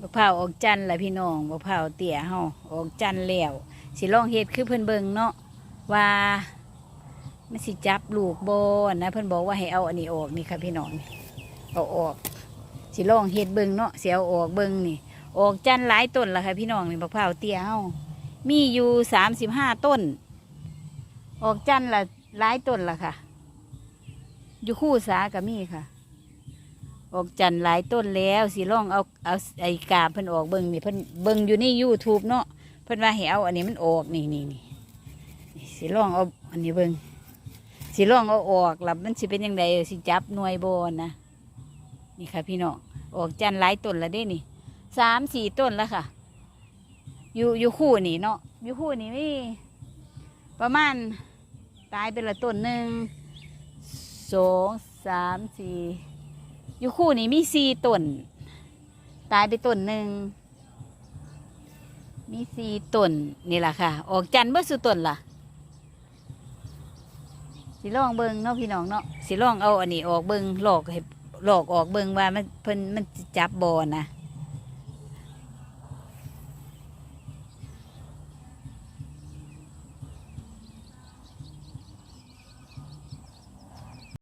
บักพร้าออกจันล่ะพี่น้องบักพร้าเตี่ยเฮาออกจันแล้วสิลองเฮ็ดคือเพิ่นเบิงเนาะว่ามันสิจับลูกบ่นะเพิ่นบอกว่าให้เอาอันนี้ออกนี่ค่ะพี่น้องเอาออกสิลองเฮ็ดเบิงเนาะเสิเอาออกเบิงนี่ ออกจันหลายต้นล่ะค่ะพี่น้องนี่บักพร้าเตี่ยเฮามีอยู่สามสิบห้าต้น ออกจันละหลายต้นล่ะค่ะ อยู่คู่สากับมีค่ะ ออกจันหลายต้นแล้วสิลองเอาเอาไอ้กาบเพิ่นออกเบิ่งนี่เพิ่นเบิ่งอยู่น YouTube เนาะเพิ่นว่าให้เอาอันนี้มันออกนี่นี่นี่สิลองเอาอันนี้เบิ่งสิลองเอาออกแล้วมันสิเป็นยังไงสิจับหน่วยโบนะนี่ค่ะพี่น้องออกจันหลายต้นแล้วเด้นี่สามสี่ต้นแล้วค่ะ อยู่อยู่คู่นี่เนาะอยู่คู่นี่มีประมาณตายไปละต้นหนึ่งสองสามสี่ อยู่คู่นี้มีสี่ต้น ตายไปต้นหนึ่ง มีสี่ต้นนี่แหละค่ะ ออกจันทร์เมื่อสุต้นล่ะ สิลองเบิงเนาะพี่น้องเนาะ สิลองเอาอันนี้ออกเบิงหลอกให้หลอกออกเบิงว่ามันเพิ่นมันจับบอนะ